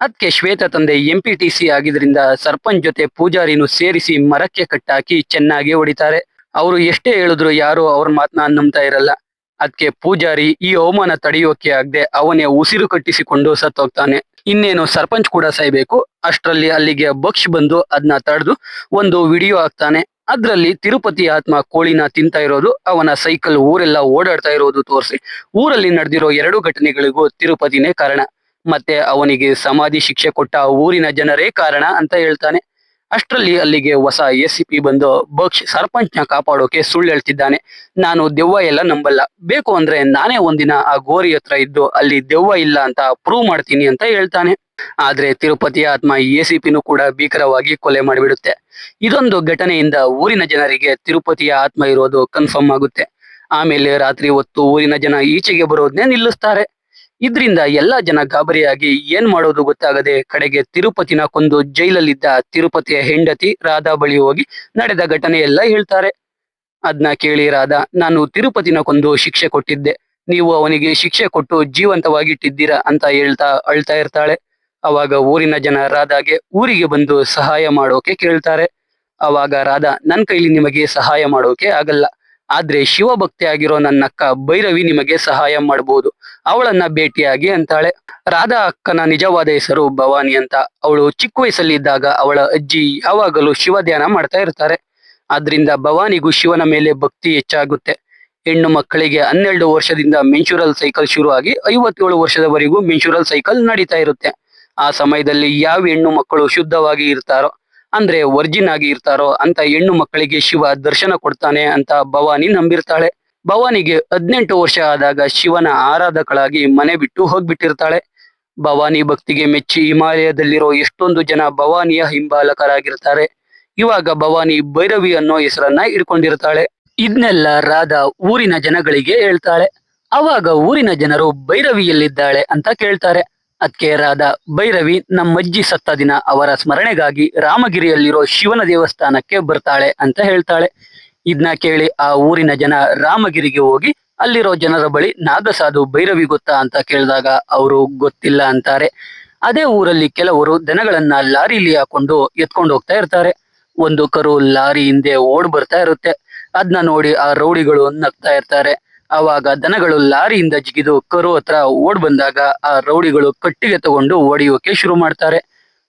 ಅದಕ್ಕೆ ಶ್ವೇತ ತಂದೆ ಎಂ ಪಿ ಟಿ ಸಿ ಆಗಿದ್ರಿಂದ ಸರ್ಪಂಚ್ ಜೊತೆ ಪೂಜಾರಿನೂ ಸೇರಿಸಿ ಮರಕ್ಕೆ ಕಟ್ಟಾಕಿ ಚೆನ್ನಾಗಿ ಹೊಡಿತಾರೆ. ಅವರು ಎಷ್ಟೇ ಹೇಳಿದ್ರು ಯಾರು ಅವ್ರ ಮಾತನ್ನ ನಂಬ್ತಾ ಇರಲ್ಲ. ಅದಕ್ಕೆ ಪೂಜಾರಿ ಈ ಅವಮಾನ ತಡೆಯೋಕೆ ಆಗದೆ ಅವನೇ ಉಸಿರು ಕಟ್ಟಿಸಿಕೊಂಡು ಸತ್ತೋಗ್ತಾನೆ. ಇನ್ನೇನು ಸರ್ಪಂಚ್ ಕೂಡ ಸಾಯ್ಬೇಕು. ಅಷ್ಟರಲ್ಲಿ ಅಲ್ಲಿಗೆ ಬಕ್ಷ್ ಬಂದು ಅದನ್ನ ತಡೆದು ಒಂದು ವಿಡಿಯೋ ಹಾಕ್ತಾನೆ. ಅದ್ರಲ್ಲಿ ತಿರುಪತಿ ಆತ್ಮ ಕೋಳಿನ ತಿಂತಾ ಇರೋದು, ಅವನ ಸೈಕಲ್ ಊರೆಲ್ಲ ಓಡಾಡ್ತಾ ಇರೋದು ತೋರಿಸಿ. ಊರಲ್ಲಿ ನಡೆದಿರೋ ಎರಡು ಘಟನೆಗಳಿಗೂ ತಿರುಪತಿನೇ ಕಾರಣ. ಮತ್ತೆ ಅವನಿಗೆ ಸಮಾಧಿ ಶಿಕ್ಷೆ ಕೊಟ್ಟ ಊರಿನ ಜನರೇ ಕಾರಣ ಅಂತ ಹೇಳ್ತಾನೆ. ಅಷ್ಟರಲ್ಲಿ ಅಲ್ಲಿಗೆ ಹೊಸ ಎಸಿಪಿ ಪಿ ಬಂದು ಬಕ್ಷ್ ಸರ್ಪಂಚ್ನ ಕಾಪಾಡೋಕೆ ಸುಳ್ಳು ಹೇಳ್ತಿದ್ದಾನೆ. ನಾನು ದೆವ್ವ ಎಲ್ಲ ನಂಬಲ್ಲ. ಬೇಕು ಅಂದ್ರೆ ನಾನೇ ಒಂದಿನ ಆ ಗೋರಿ ಹತ್ರ ಇದ್ದು ಅಲ್ಲಿ ದೆವ್ವ ಇಲ್ಲ ಅಂತ ಪ್ರೂವ್ ಮಾಡ್ತೀನಿ ಅಂತ ಹೇಳ್ತಾನೆ. ಆದ್ರೆ ತಿರುಪತಿಯ ಆತ್ಮ ಎ ಸಿ ಕೂಡ ಭೀಕರವಾಗಿ ಕೊಲೆ ಮಾಡಿಬಿಡುತ್ತೆ. ಇದೊಂದು ಘಟನೆಯಿಂದ ಊರಿನ ಜನರಿಗೆ ತಿರುಪತಿಯ ಆತ್ಮ ಇರೋದು ಕನ್ಫರ್ಮ್ ಆಗುತ್ತೆ. ಆಮೇಲೆ ರಾತ್ರಿ ಹೊತ್ತು ಊರಿನ ಜನ ಈಚೆಗೆ ಬರೋದನ್ನೇ ನಿಲ್ಲಿಸ್ತಾರೆ. ಇದ್ರಿಂದ ಎಲ್ಲ ಜನ ಗಾಬರಿಯಾಗಿ ಏನ್ ಮಾಡೋದು ಗೊತ್ತಾಗದೆ ಕಡೆಗೆ ತಿರುಪತಿನ ಕೊಂದು ಜೈಲಲ್ಲಿದ್ದ ತಿರುಪತಿಯ ಹೆಂಡತಿ ರಾಧಾ ಬಳಿ ಹೋಗಿ ನಡೆದ ಘಟನೆ ಎಲ್ಲ ಹೇಳ್ತಾರೆ. ಅದ್ನ ಕೇಳಿ ರಾಧಾ, ನಾನು ತಿರುಪತಿನ ಕೊಂದು ಶಿಕ್ಷೆ ಕೊಟ್ಟಿದ್ದೆ. ನೀವು ಅವನಿಗೆ ಶಿಕ್ಷೆ ಕೊಟ್ಟು ಜೀವಂತವಾಗಿಟ್ಟಿದ್ದೀರಾ ಅಂತ ಹೇಳ್ತಾ ಅಳ್ತಾ ಇರ್ತಾಳೆ. ಅವಾಗ ಊರಿನ ಜನ ರಾಧಾಗೆ ಊರಿಗೆ ಬಂದು ಸಹಾಯ ಮಾಡೋಕೆ ಕೇಳ್ತಾರೆ. ಅವಾಗ ರಾಧಾ, ನನ್ ಕೈಲಿ ನಿಮಗೆ ಸಹಾಯ ಮಾಡೋಕೆ ಆಗಲ್ಲ. ಆದ್ರೆ ಶಿವಭಕ್ತಿ ಆಗಿರೋ ನನ್ನ ಅಕ್ಕ ಭೈರವಿ ನಿಮಗೆ ಸಹಾಯ ಮಾಡಬಹುದು ಅವಳನ್ನ ಭೇಟಿಯಾಗಿ ಅಂತಾಳೆ. ರಾಧಾ ಅಕ್ಕನ ನಿಜವಾದ ಹೆಸರು ಭವಾನಿ ಅಂತ. ಅವಳು ಚಿಕ್ಕ ವಯಸ್ಸಲ್ಲಿದ್ದಾಗ ಅವಳ ಅಜ್ಜಿ ಯಾವಾಗಲೂ ಶಿವ ಧ್ಯಾನ ಮಾಡ್ತಾ ಇರ್ತಾರೆ. ಆದ್ರಿಂದ ಭವಾನಿಗೂ ಶಿವನ ಮೇಲೆ ಭಕ್ತಿ ಹೆಚ್ಚಾಗುತ್ತೆ. ಹೆಣ್ಣು ಮಕ್ಕಳಿಗೆ ಹನ್ನೆರಡು ವರ್ಷದಿಂದ ಮೆನ್ಶುರಲ್ ಸೈಕಲ್ ಶುರುವಾಗಿ ಐವತ್ತೇಳು ವರ್ಷದವರೆಗೂ ಮೆನ್ಶುರಲ್ ಸೈಕಲ್ ನಡೀತಾ ಇರುತ್ತೆ. ಆ ಸಮಯದಲ್ಲಿ ಯಾವ ಹೆಣ್ಣು ಮಕ್ಕಳು ಶುದ್ಧವಾಗಿ ಇರ್ತಾರೋ ಅಂದ್ರೆ ವರ್ಜಿನ್ ಆಗಿ ಇರ್ತಾರೋ ಅಂತ ಹೆಣ್ಣು ಮಕ್ಕಳಿಗೆ ಶಿವ ದರ್ಶನ ಕೊಡ್ತಾನೆ ಅಂತ ಭವಾನಿ ನಂಬಿರ್ತಾಳೆ. ಭವಾನಿಗೆ ಹದಿನೆಂಟು ವರ್ಷ ಆದಾಗ ಶಿವನ ಆರಾಧಕಳಾಗಿ ಮನೆ ಬಿಟ್ಟು ಹೋಗ್ಬಿಟ್ಟಿರ್ತಾಳೆ. ಭವಾನಿ ಭಕ್ತಿಗೆ ಮೆಚ್ಚಿ ಹಿಮಾಲಯದಲ್ಲಿರೋ ಎಷ್ಟೊಂದು ಜನ ಭವಾನಿಯ ಹಿಂಬಾಲಕರಾಗಿರ್ತಾರೆ. ಇವಾಗ ಭವಾನಿ ಭೈರವಿ ಅನ್ನೋ ಹೆಸರನ್ನ ಇಟ್ಕೊಂಡಿರ್ತಾಳೆ ಇದನ್ನೆಲ್ಲ ರಾಧಾ ಊರಿನ ಜನಗಳಿಗೆ ಹೇಳ್ತಾಳೆ. ಅವಾಗ ಊರಿನ ಜನರು ಭೈರವಿಯಲ್ಲಿದ್ದಾಳೆ ಅಂತ ಕೇಳ್ತಾರೆ. ಅದಕ್ಕೆ ರಾಧಾ ಭೈರವಿ ನಮ್ಮಜ್ಜಿ ಸತ್ತ ದಿನ ಅವರ ಸ್ಮರಣೆಗಾಗಿ ರಾಮಗಿರಿಯಲ್ಲಿರೋ ಶಿವನ ದೇವಸ್ಥಾನಕ್ಕೆ ಬರ್ತಾಳೆ ಅಂತ ಹೇಳ್ತಾಳೆ. ಇದನ್ನ ಕೇಳಿ ಆ ಊರಿನ ಜನ ರಾಮಗಿರಿಗೆ ಹೋಗಿ ಅಲ್ಲಿರೋ ಜನರ ಬಳಿ ನಾಗಸಾಧು ಭೈರವಿ ಗೊತ್ತಾ ಅಂತ ಕೇಳಿದಾಗ ಅವರು ಗೊತ್ತಿಲ್ಲ ಅಂತಾರೆ. ಅದೇ ಊರಲ್ಲಿ ಕೆಲವರು ದನಗಳನ್ನ ಲಾರಿಲಿ ಹಾಕೊಂಡು ಎತ್ಕೊಂಡು ಹೋಗ್ತಾ ಇರ್ತಾರೆ. ಒಂದು ಕರು ಲಾರಿ ಹಿಂದೆ ಓಡ್ ಬರ್ತಾ ಇರುತ್ತೆ. ಅದನ್ನ ನೋಡಿ ಆ ರೌಡಿಗಳು ನಗ್ತಾ ಇರ್ತಾರೆ. ಅವಾಗ ದನಗಳು ಲಾರಿಯಿಂದ ಜಿಗಿದು ಕರು ಹತ್ರ ಓಡ್ ಬಂದಾಗ ಆ ರೌಡಿಗಳು ಕಟ್ಟಿಗೆ ತಗೊಂಡು ಹೊಡೆಯೋಕೆ ಶುರು ಮಾಡ್ತಾರೆ.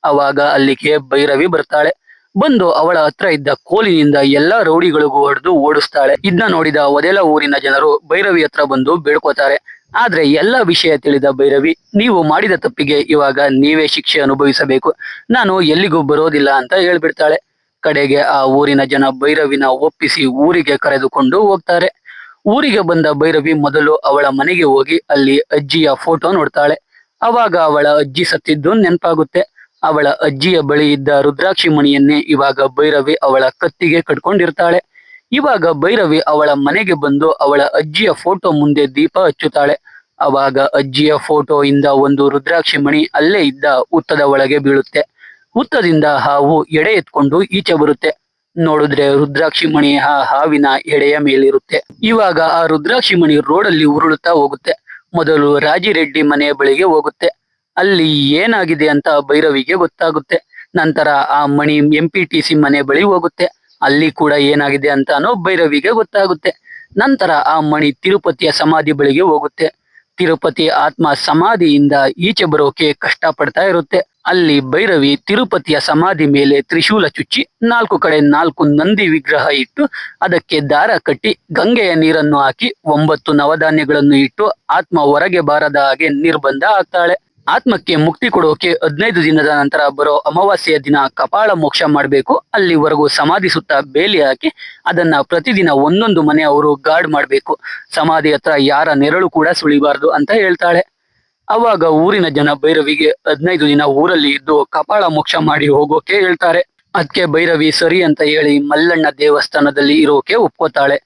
ಅವಾಗ ಅಲ್ಲಿಗೆ ಭೈರವಿ ಬರ್ತಾಳೆ. ಬಂದು ಅವಳ ಹತ್ರ ಇದ್ದ ಕೋಲಿನಿಂದ ಎಲ್ಲಾ ರೌಡಿಗಳಿಗೂ ಹೊಡೆದು ಓಡಿಸ್ತಾಳೆ. ಇದನ್ನ ನೋಡಿದ ಒದೆಲ ಊರಿನ ಜನರು ಭೈರವಿ ಹತ್ರ ಬಂದು ಬೇಡ್ಕೋತಾರೆ. ಆದ್ರೆ ಎಲ್ಲ ವಿಷಯ ತಿಳಿದ ಭೈರವಿ, ನೀವು ಮಾಡಿದ ತಪ್ಪಿಗೆ ಇವಾಗ ನೀವೇ ಶಿಕ್ಷೆ ಅನುಭವಿಸಬೇಕು. ನಾನು ಎಲ್ಲಿಗೂ ಬರೋದಿಲ್ಲ ಅಂತ ಹೇಳ್ಬಿಡ್ತಾಳೆ. ಕಡೆಗೆ ಆ ಊರಿನ ಜನ ಭೈರವಿನ ಒಪ್ಪಿಸಿ ಊರಿಗೆ ಕರೆದುಕೊಂಡು ಹೋಗ್ತಾರೆ. ಊರಿಗೆ ಬಂದ ಭೈರವಿ ಮೊದಲು ಅವಳ ಮನೆಗೆ ಹೋಗಿ ಅಲ್ಲಿ ಅಜ್ಜಿಯ ಫೋಟೋ ನೋಡ್ತಾಳೆ. ಅವಾಗ ಅವಳ ಅಜ್ಜಿ ಸತ್ತಿದ್ದು ನೆನಪಾಗುತ್ತೆ. ಅವಳ ಅಜ್ಜಿಯ ಬಳಿ ಇದ್ದ ರುದ್ರಾಕ್ಷಿ ಮಣಿಯನ್ನೇ ಇವಾಗ ಭೈರವಿ ಅವಳ ಕತ್ತಿಗೆ ಕಟ್ಕೊಂಡಿರ್ತಾಳೆ. ಇವಾಗ ಭೈರವಿ ಅವಳ ಮನೆಗೆ ಬಂದು ಅವಳ ಅಜ್ಜಿಯ ಫೋಟೋ ಮುಂದೆ ದೀಪ ಹಚ್ಚುತ್ತಾಳೆ. ಅವಾಗ ಅಜ್ಜಿಯ ಫೋಟೋ ಇಂದ ಒಂದು ರುದ್ರಾಕ್ಷಿ ಮಣಿ ಅಲ್ಲೇ ಇದ್ದ ಹುತ್ತದ ಒಳಗೆ ಬೀಳುತ್ತೆ. ಹುತ್ತದಿಂದ ಹಾವು ಎಡೆ ಎತ್ಕೊಂಡು ಈಚೆ ಬರುತ್ತೆ. ನೋಡಿದ್ರೆ ರುದ್ರಾಕ್ಷಿ ಮಣಿ ಆ ಹಾವಿನ ಎಡೆಯ ಮೇಲಿರುತ್ತೆ. ಇವಾಗ ಆ ರುದ್ರಾಕ್ಷಿ ಮಣಿ ರೋಡಲ್ಲಿ ಉರುಳುತ್ತಾ ಹೋಗುತ್ತೆ. ಮೊದಲು ರಾಜಿರೆಡ್ಡಿ ಮನೆಯ ಬಳಿಗೆ ಹೋಗುತ್ತೆ. ಅಲ್ಲಿ ಏನಾಗಿದೆ ಅಂತ ಭೈರವಿಗೆ ಗೊತ್ತಾಗುತ್ತೆ. ನಂತರ ಆ ಮಣಿ ಎಂ ಮನೆ ಬಳಿ ಹೋಗುತ್ತೆ. ಅಲ್ಲಿ ಕೂಡ ಏನಾಗಿದೆ ಅಂತಾನೋ ಭೈರವಿಗೆ ಗೊತ್ತಾಗುತ್ತೆ. ನಂತರ ಆ ಮಣಿ ತಿರುಪತಿಯ ಸಮಾಧಿ ಬಳಿಗೆ ಹೋಗುತ್ತೆ. ತಿರುಪತಿ ಆತ್ಮ ಸಮಾಧಿಯಿಂದ ಈಚೆ ಬರೋಕೆ ಕಷ್ಟ ಪಡ್ತಾ ಇರುತ್ತೆ. ಅಲ್ಲಿ ಭೈರವಿ ತಿರುಪತಿಯ ಸಮಾಧಿ ಮೇಲೆ ತ್ರಿಶೂಲ ಚುಚ್ಚಿ ನಾಲ್ಕು ಕಡೆ ನಾಲ್ಕು ನಂದಿ ವಿಗ್ರಹ ಇಟ್ಟು ಅದಕ್ಕೆ ದಾರ ಕಟ್ಟಿ ಗಂಗೆಯ ನೀರನ್ನು ಹಾಕಿ ಒಂಬತ್ತು ನವಧಾನ್ಯಗಳನ್ನು ಇಟ್ಟು ಆತ್ಮ ಹೊರಗೆ ಬಾರದ ಹಾಗೆ ನಿರ್ಬಂಧ ಆಗ್ತಾಳೆ ಆತ್ಮಕ್ಕೆ ಮುಕ್ತಿ ಕೊಡೋಕೆ ಹದಿನೈದು ದಿನದ ನಂತರ ಬರೋ ಅಮಾವಾಸ್ಯೆಯ ದಿನ ಕಪಾಳ ಮೋಕ್ಷ ಮಾಡಬೇಕು. ಅಲ್ಲಿವರೆಗೂ ಸಮಾಧಿ ಸುತ್ತ ಬೇಲಿ ಹಾಕಿ ಅದನ್ನ ಪ್ರತಿದಿನ ಒಂದೊಂದು ಮನೆ ಅವರು ಗಾರ್ಡ್ ಮಾಡಬೇಕು. ಸಮಾಧಿ ಹತ್ರ ಯಾರ ನೆರಳು ಕೂಡ ಸುಳಿಬಾರ್ದು ಅಂತ ಹೇಳ್ತಾಳೆ. ಅವಾಗ ಊರಿನ ಜನ ಭೈರವಿಗೆ ಹದಿನೈದು ದಿನ ಊರಲ್ಲಿ ಇದ್ದು ಕಪಾಳ ಮೋಕ್ಷ ಮಾಡಿ ಹೋಗೋಕೆ ಹೇಳ್ತಾರೆ. ಅದಕ್ಕೆ ಭೈರವಿ ಸರಿ ಅಂತ ಹೇಳಿ ಮಲ್ಲಣ್ಣ ದೇವಸ್ಥಾನದಲ್ಲಿ ಇರೋಕೆ ಒಪ್ಕೋತಾಳೆ.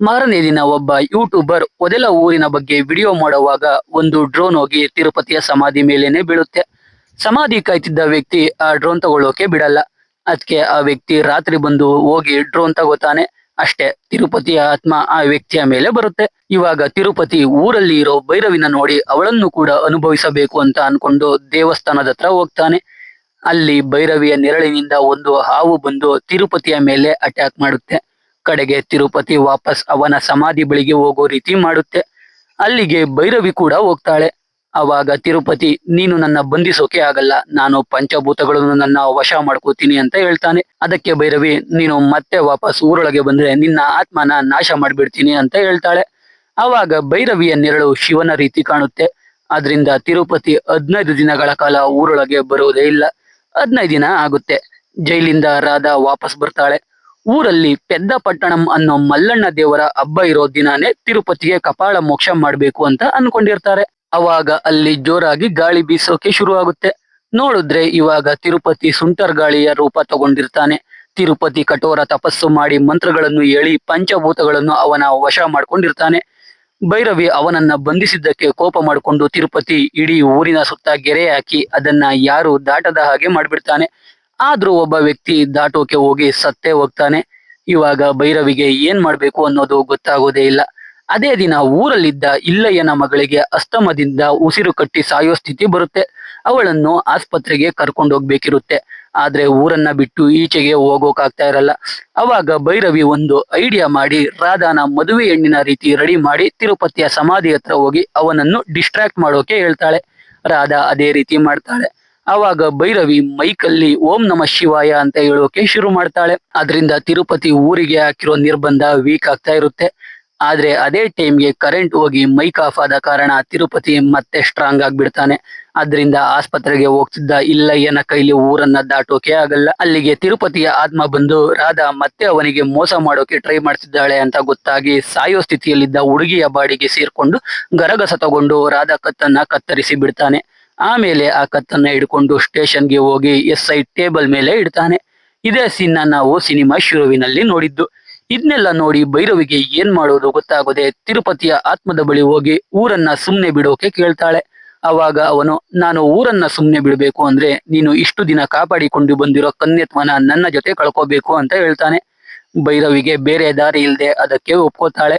ಮಾರನೇ ದಿನ ಒಬ್ಬ ಯೂಟ್ಯೂಬರ್ ಒದೆಲ ಊರಿನ ಬಗ್ಗೆ ವಿಡಿಯೋ ಮಾಡುವಾಗ ಒಂದು ಡ್ರೋನ್ ಹೋಗಿ ತಿರುಪತಿಯ ಸಮಾಧಿ ಮೇಲೇನೆ ಬೀಳುತ್ತೆ. ಸಮಾಧಿ ಕಾಯ್ತಿದ್ದ ವ್ಯಕ್ತಿ ಆ ಡ್ರೋನ್ ತಗೊಳ್ಳೋಕೆ ಬಿಡಲ್ಲ. ಅದಕ್ಕೆ ಆ ವ್ಯಕ್ತಿ ರಾತ್ರಿ ಬಂದು ಹೋಗಿ ಡ್ರೋನ್ ತಗೋತಾನೆ. ಅಷ್ಟೇ ತಿರುಪತಿಯ ಆತ್ಮ ಆ ವ್ಯಕ್ತಿಯ ಮೇಲೆ ಬರುತ್ತೆ. ಇವಾಗ ತಿರುಪತಿ ಊರಲ್ಲಿ ಇರೋ ಭೈರವಿನ ನೋಡಿ ಅವಳನ್ನು ಕೂಡ ಅನುಭವಿಸಬೇಕು ಅಂತ ಅನ್ಕೊಂಡು ದೇವಸ್ಥಾನದ ಹತ್ರ ಹೋಗ್ತಾನೆ. ಅಲ್ಲಿ ಭೈರವಿಯ ನೆರಳಿನಿಂದ ಒಂದು ಹಾವು ಬಂದು ತಿರುಪತಿಯ ಮೇಲೆ ಅಟ್ಯಾಕ್ ಮಾಡುತ್ತೆ. ಕಡೆಗೆ ತಿರುಪತಿ ವಾಪಸ್ ಅವನ ಸಮಾಧಿ ಬಳಿಗೆ ಹೋಗೋ ರೀತಿ ಮಾಡುತ್ತೆ. ಅಲ್ಲಿಗೆ ಭೈರವಿ ಕೂಡ ಹೋಗ್ತಾಳೆ. ಅವಾಗ ತಿರುಪತಿ, ನೀನು ನನ್ನ ಬಂಧಿಸೋಕೆ ಆಗಲ್ಲ, ನಾನು ಪಂಚಭೂತಗಳನ್ನು ನನ್ನ ವಶ ಮಾಡ್ಕೋತೀನಿ ಅಂತ ಹೇಳ್ತಾನೆ. ಅದಕ್ಕೆ ಭೈರವಿ, ನೀನು ಮತ್ತೆ ವಾಪಸ್ ಊರೊಳಗೆ ಬಂದ್ರೆ ನಿನ್ನ ಆತ್ಮನ ನಾಶ ಮಾಡ್ಬಿಡ್ತೀನಿ ಅಂತ ಹೇಳ್ತಾಳೆ. ಅವಾಗ ಭೈರವಿಯ ನೆರಳು ಶಿವನ ರೀತಿ ಕಾಣುತ್ತೆ. ಅದರಿಂದ ತಿರುಪತಿ ಹದಿನೈದು ದಿನಗಳ ಕಾಲ ಊರೊಳಗೆ ಬರುವುದೇ ಇಲ್ಲ. ಹದಿನೈದು ದಿನ ಆಗುತ್ತೆ. ಜೈಲಿಂದ ರಾಧಾ ವಾಪಸ್ ಬರ್ತಾಳೆ. ಊರಲ್ಲಿ ಪೆದ್ದ ಪಟ್ಟಣಂ ಅನ್ನೋ ಮಲ್ಲಣ್ಣ ದೇವರ ಹಬ್ಬ ಇರೋ ದಿನಾನೇ ತಿರುಪತಿಗೆ ಕಪಾಳ ಮೋಕ್ಷ ಮಾಡ್ಬೇಕು ಅಂತ ಅನ್ಕೊಂಡಿರ್ತಾರೆ. ಅವಾಗ ಅಲ್ಲಿ ಜೋರಾಗಿ ಗಾಳಿ ಬೀಸೋಕೆ ಶುರು ಆಗುತ್ತೆ ನೋಡಿದ್ರೆ ಇವಾಗ ತಿರುಪತಿ ಸುಂಟರ್ ಗಾಳಿಯ ರೂಪ ತಗೊಂಡಿರ್ತಾನೆ. ತಿರುಪತಿ ಕಠೋರ ತಪಸ್ಸು ಮಾಡಿ ಮಂತ್ರಗಳನ್ನು ಹೇಳಿ ಪಂಚಭೂತಗಳನ್ನು ಅವನ ವಶ ಮಾಡ್ಕೊಂಡಿರ್ತಾನೆ. ಭೈರವಿ ಅವನನ್ನ ಬಂಧಿಸಿದ್ದಕ್ಕೆ ಕೋಪ ಮಾಡಿಕೊಂಡು ತಿರುಪತಿ ಇಡೀ ಊರಿನ ಸುತ್ತ ಗೆರೆ ಹಾಕಿ ಅದನ್ನ ಯಾರು ದಾಟದ ಹಾಗೆ ಮಾಡ್ಬಿಡ್ತಾನೆ. ಆದ್ರೂ ಒಬ್ಬ ವ್ಯಕ್ತಿ ದಾಟೋಕೆ ಹೋಗಿ ಸತ್ತೇ ಹೋಗ್ತಾನೆ. ಇವಾಗ ಭೈರವಿಗೆ ಏನ್ ಮಾಡ್ಬೇಕು ಅನ್ನೋದು ಗೊತ್ತಾಗೋದೇ ಇಲ್ಲ. ಅದೇ ದಿನ ಊರಲ್ಲಿದ್ದ ಇಲ್ಲಯ್ಯನ ಮಗಳಿಗೆ ಅಸ್ತಮದಿಂದ ಉಸಿರು ಕಟ್ಟಿ ಸಾಯೋ ಸ್ಥಿತಿ ಬರುತ್ತೆ. ಅವಳನ್ನು ಆಸ್ಪತ್ರೆಗೆ ಕರ್ಕೊಂಡು ಹೋಗ್ಬೇಕಿರುತ್ತೆ. ಆದ್ರೆ ಊರನ್ನ ಬಿಟ್ಟು ಈಚೆಗೆ ಹೋಗೋಕಾಗ್ತಾ ಇರಲ್ಲ. ಅವಾಗ ಭೈರವಿ ಒಂದು ಐಡಿಯಾ ಮಾಡಿ ರಾಧಾನ ಮದುವೆ ಹೆಣ್ಣಿನ ರೀತಿ ರೆಡಿ ಮಾಡಿ ತಿರುಪತಿಯ ಸಮಾಧಿ ಹತ್ರ ಹೋಗಿ ಅವನನ್ನು ಡಿಸ್ಟ್ರಾಕ್ಟ್ ಮಾಡೋಕೆ ಹೇಳ್ತಾಳೆ. ರಾಧಾ ಅದೇ ರೀತಿ ಮಾಡ್ತಾಳೆ. ಅವಾಗ ಭೈರವಿ ಮೈಕಲ್ಲಿ ಓಂ ನಮ ಶಿವಾಯ ಅಂತ ಹೇಳೋಕೆ ಶುರು ಮಾಡ್ತಾಳೆ. ಅದರಿಂದ ತಿರುಪತಿ ಊರಿಗೆ ಹಾಕಿರೋ ನಿರ್ಬಂಧ ವೀಕ್ ಆಗ್ತಾ ಇರುತ್ತೆ. ಆದ್ರೆ ಅದೇ ಟೈಮ್ಗೆ ಕರೆಂಟ್ ಹೋಗಿ ಮೈಕ್ ಆಫ್ ಆದ ಕಾರಣ ತಿರುಪತಿ ಮತ್ತೆ ಸ್ಟ್ರಾಂಗ್ ಆಗ್ಬಿಡ್ತಾನೆ. ಅದರಿಂದ ಆಸ್ಪತ್ರೆಗೆ ಹೋಗ್ತಿದ್ದ ಇಲ್ಲ ಏನ ಕೈಲಿ ಊರನ್ನ ದಾಟೋಕೆ ಆಗಲ್ಲ. ಅಲ್ಲಿಗೆ ತಿರುಪತಿಯ ಆತ್ಮ ಬಂದು, ರಾಧಾ, ಮತ್ತೆ ಅವನಿಗೆ ಮೋಸ ಮಾಡೋಕೆ ಟ್ರೈ ಮಾಡ್ತಿದ್ದಾಳೆ ಅಂತ ಗೊತ್ತಾಗಿ ಸಾಯೋ ಸ್ಥಿತಿಯಲ್ಲಿದ್ದ ಹುಡುಗಿಯ ಬಾಡಿಗೆ ಸೇರ್ಕೊಂಡು ಗರಗಸ ತಗೊಂಡು ರಾಧಾ ಕತ್ತನ್ನ ಕತ್ತರಿಸಿ ಬಿಡ್ತಾನೆ. ಆಮೇಲೆ ಆ ಕತ್ತನ್ನ ಹಿಡ್ಕೊಂಡು ಸ್ಟೇಷನ್ಗೆ ಹೋಗಿ ಎಸ್ ಐ ಟೇಬಲ್ ಮೇಲೆ ಇಡ್ತಾನೆ. ಇದೇ ಸೀನ್ನ ನಾವು ಸಿನಿಮಾ ಶುರುವಿನಲ್ಲಿ ನೋಡಿದ್ದು. ಇದನ್ನೆಲ್ಲ ನೋಡಿ ಭೈರವಿಗೆ ಏನ್ ಮಾಡೋದು ಗೊತ್ತಾಗದೆ ತಿರುಪತಿಯ ಆತ್ಮದ ಬಳಿ ಹೋಗಿ ಊರನ್ನ ಸುಮ್ನೆ ಬಿಡೋಕೆ ಕೇಳ್ತಾಳೆ. ಅವಾಗ ಅವನು, ನಾನು ಊರನ್ನ ಸುಮ್ನೆ ಬಿಡಬೇಕು ಅಂದ್ರೆ ನೀನು ಇಷ್ಟು ದಿನ ಕಾಪಾಡಿಕೊಂಡು ಬಂದಿರೋ ಕನ್ಯತ್ವನ ನನ್ನ ಜೊತೆ ಕಳ್ಕೋಬೇಕು ಅಂತ ಹೇಳ್ತಾನೆ. ಭೈರವಿಗೆ ಬೇರೆ ದಾರಿ ಇಲ್ಲದೆ ಅದಕ್ಕೆ ಒಪ್ಕೋತಾಳೆ.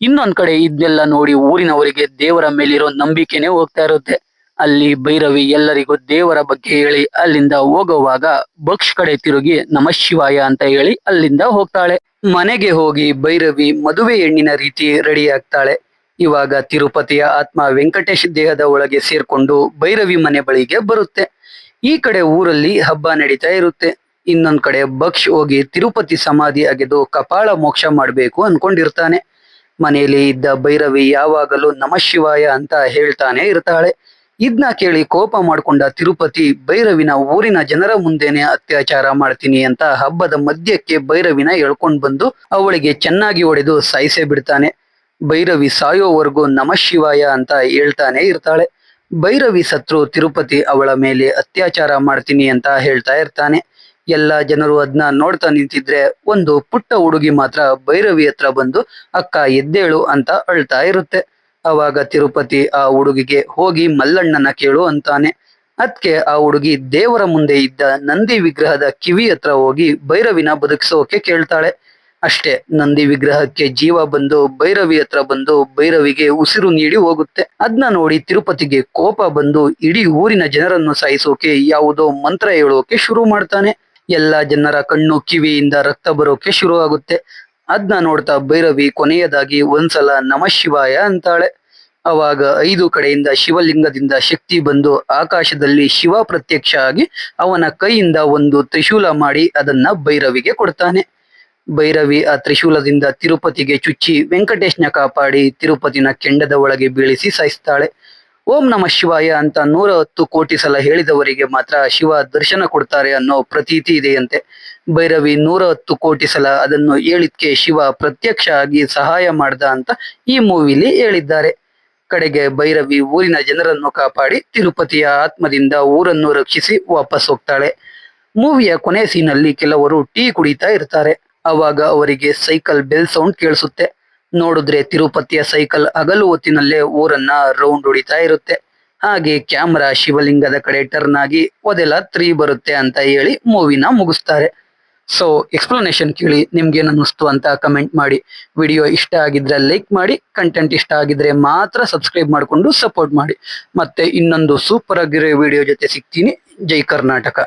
ಇನ್ನೊಂದ್ ಕಡೆ ಇದನ್ನೆಲ್ಲ ನೋಡಿ ಊರಿನವರಿಗೆ ದೇವರ ಮೇಲಿರೋ ನಂಬಿಕೆನೆ ಹೋಗ್ತಾ ಇರುತ್ತೆ. ಅಲ್ಲಿ ಭೈರವಿ ಎಲ್ಲರಿಗೂ ದೇವರ ಬಗ್ಗೆ ಹೇಳಿ ಅಲ್ಲಿಂದ ಹೋಗುವಾಗ ಬಕ್ಷ್ ಕಡೆ ತಿರುಗಿ ನಮ ಶಿವಾಯ ಅಂತ ಹೇಳಿ ಅಲ್ಲಿಂದ ಹೋಗ್ತಾಳೆ. ಮನೆಗೆ ಹೋಗಿ ಭೈರವಿ ಮದುವೆ ಹೆಣ್ಣಿನ ರೀತಿ ರೆಡಿ ಆಗ್ತಾಳೆ. ಇವಾಗ ತಿರುಪತಿಯ ಆತ್ಮ ವೆಂಕಟೇಶ್ ದೇಹದ ಒಳಗೆ ಸೇರ್ಕೊಂಡು ಭೈರವಿ ಮನೆ ಬಳಿಗೆ ಬರುತ್ತೆ. ಈ ಕಡೆ ಊರಲ್ಲಿ ಹಬ್ಬ ನಡೀತಾ ಇರುತ್ತೆ. ಇನ್ನೊಂದ್ ಕಡೆ ಬಕ್ಷ್ ಹೋಗಿ ತಿರುಪತಿ ಸಮಾಧಿ ಅಗೆದು ಕಪಾಳ ಮೋಕ್ಷ ಮಾಡ್ಬೇಕು ಅನ್ಕೊಂಡಿರ್ತಾನೆ. ಮನೆಯಲ್ಲಿ ಇದ್ದ ಭೈರವಿ ಯಾವಾಗಲೂ ನಮಃ ಶಿವಾಯ ಅಂತ ಹೇಳ್ತಾನೆ ಇರ್ತಾಳೆ. ಇದ್ನ ಕೇಳಿ ಕೋಪ ಮಾಡಿಕೊಂಡ ತಿರುಪತಿ, ಭೈರವಿನ ಊರಿನ ಜನರ ಮುಂದೆನೆ ಅತ್ಯಾಚಾರ ಮಾಡ್ತೀನಿ ಅಂತ ಹಬ್ಬದ ಮಧ್ಯಕ್ಕೆ ಭೈರವಿನ ಎಳ್ಕೊಂಡ್ ಬಂದು ಅವಳಿಗೆ ಚೆನ್ನಾಗಿ ಹೊಡೆದು ಸಾಯಿಸೇ ಬಿಡ್ತಾನೆ. ಭೈರವಿ ಸಾಯೋವರೆಗೂ ನಮ ಶಿವಾಯ ಅಂತ ಹೇಳ್ತಾನೆ ಇರ್ತಾಳೆ. ಭೈರವಿ ಸತ್ರು ತಿರುಪತಿ ಅವಳ ಮೇಲೆ ಅತ್ಯಾಚಾರ ಮಾಡ್ತೀನಿ ಅಂತ ಹೇಳ್ತಾ ಇರ್ತಾನೆ. ಎಲ್ಲ ಜನರು ಅದನ್ನ ನೋಡ್ತಾ ನಿಂತಿದ್ರೆ ಒಂದು ಪುಟ್ಟ ಹುಡುಗಿ ಮಾತ್ರ ಭೈರವಿ ಹತ್ರ ಬಂದು, ಅಕ್ಕ ಎದ್ದೇಳು ಅಂತ ಅಳ್ತಾ ಇರುತ್ತೆ. ಅವಾಗ ತಿರುಪತಿ ಆ ಹುಡುಗಿಗೆ ಹೋಗಿ ಮಲ್ಲಣ್ಣನ ಕೇಳು ಅಂತಾನೆ. ಅದ್ಕೆ ಆ ಹುಡುಗಿ ದೇವರ ಮುಂದೆ ಇದ್ದ ನಂದಿ ವಿಗ್ರಹದ ಕಿವಿ ಹತ್ರ ಹೋಗಿ ಭೈರವಿನ ಬದುಕಿಸೋಕೆ ಕೇಳ್ತಾಳೆ. ಅಷ್ಟೇ, ನಂದಿ ವಿಗ್ರಹಕ್ಕೆ ಜೀವ ಬಂದು ಭೈರವಿ ಹತ್ರ ಬಂದು ಭೈರವಿಗೆ ಉಸಿರು ನೀಡಿ ಹೋಗುತ್ತೆ. ಅದನ್ನ ನೋಡಿ ತಿರುಪತಿಗೆ ಕೋಪ ಬಂದು ಇಡೀ ಊರಿನ ಜನರನ್ನು ಸಾಯಿಸೋಕೆ ಯಾವುದೋ ಮಂತ್ರ ಹೇಳೋಕೆ ಶುರು ಮಾಡ್ತಾನೆ. ಎಲ್ಲಾ ಜನರ ಕಣ್ಣು ಕಿವಿಯಿಂದ ರಕ್ತ ಬರೋಕೆ ಶುರು ಆಗುತ್ತೆ ಅದನ್ನ ನೋಡ್ತಾ ಭೈರವಿ ಕೊನೆಯದಾಗಿ ಒಂದ್ಸಲ ನಮ ಶಿವಾಯ ಅಂತಾಳೆ. ಅವಾಗ ಐದು ಕಡೆಯಿಂದ ಶಿವಲಿಂಗದಿಂದ ಶಕ್ತಿ ಬಂದು ಆಕಾಶದಲ್ಲಿ ಶಿವ ಪ್ರತ್ಯಕ್ಷ ಆಗಿ ಅವನ ಕೈಯಿಂದ ಒಂದು ತ್ರಿಶೂಲ ಮಾಡಿ ಅದನ್ನ ಭೈರವಿಗೆ ಕೊಡ್ತಾನೆ. ಭೈರವಿ ಆ ತ್ರಿಶೂಲದಿಂದ ತಿರುಪತಿಗೆ ಚುಚ್ಚಿ ವೆಂಕಟೇಶ್ನ ಕಾಪಾಡಿ ತಿರುಪತಿನ ಕೆಂಡದ ಒಳಗೆ ಬೀಳಿಸಿ ಸಾಯಿಸ್ತಾಳೆ. ಓಂ ನಮ ಶಿವಾಯ ಅಂತ ನೂರ ಹತ್ತು ಕೋಟಿ ಸಲ ಹೇಳಿದವರಿಗೆ ಮಾತ್ರ ಶಿವ ದರ್ಶನ ಕೊಡ್ತಾರೆ ಅನ್ನೋ ಪ್ರತೀತಿ ಇದೆಯಂತೆ. ಭೈರವಿ ನೂರ ಹತ್ತು ಕೋಟಿ ಸಲ ಅದನ್ನು ಹೇಳಿದ್ಕೆ ಶಿವ ಪ್ರತ್ಯಕ್ಷ ಆಗಿ ಸಹಾಯ ಮಾಡ್ದ ಅಂತ ಈ ಮೂವಿಲಿ ಹೇಳಿದ್ದಾರೆ. ಕಡೆಗೆ ಭೈರವಿ ಊರಿನ ಜನರನ್ನು ಕಾಪಾಡಿ ತಿರುಪತಿಯ ಆತ್ಮದಿಂದ ಊರನ್ನು ರಕ್ಷಿಸಿ ವಾಪಸ್ ಹೋಗ್ತಾಳೆ. ಮೂವಿಯ ಕೊನೆ ಸೀನಲ್ಲಿ ಕೆಲವರು ಟೀ ಕುಡಿತಾ ಇರ್ತಾರೆ. ಅವಾಗ ಅವರಿಗೆ ಸೈಕಲ್ ಬೆಲ್ ಸೌಂಡ್ ಕೇಳಿಸುತ್ತೆ. ನೋಡಿದ್ರೆ ತಿರುಪತಿಯ ಸೈಕಲ್ ಹಗಲು ಹೊತ್ತಿನಲ್ಲೇ ಊರನ್ನ ರೌಂಡ್ ಹೊಡಿತಾ ಇರುತ್ತೆ. ಹಾಗೆ ಕ್ಯಾಮ್ರಾ ಶಿವಲಿಂಗದ ಕಡೆ ಟರ್ನ್ ಆಗಿ ಒದೆಲ್ಲ ತ್ರೀ ಬರುತ್ತೆ ಅಂತ ಹೇಳಿ ಮೂವಿನ ಮುಗಿಸ್ತಾರೆ. ಸೊ ಎಕ್ಸ್ಪ್ಲನೇಷನ್ ಕೇಳಿ ನಿಮ್ಗೆ ಅನ್ನಿಸ್ತು ಅಂತ ಕಮೆಂಟ್ ಮಾಡಿ. ವಿಡಿಯೋ ಇಷ್ಟ ಆಗಿದ್ರೆ ಲೈಕ್ ಮಾಡಿ ಕಂಟೆಂಟ್ ಇಷ್ಟ ಆಗಿದ್ರೆ ಮಾತ್ರ ಸಬ್ಸ್ಕ್ರೈಬ್ ಮಾಡಿಕೊಂಡು ಸಪೋರ್ಟ್ ಮಾಡಿ. ಮತ್ತೆ ಇನ್ನೊಂದು ಸೂಪರ್ ಆಗಿರೋ ವಿಡಿಯೋ ಜೊತೆ ಸಿಗ್ತೀನಿ. ಜೈ ಕರ್ನಾಟಕ.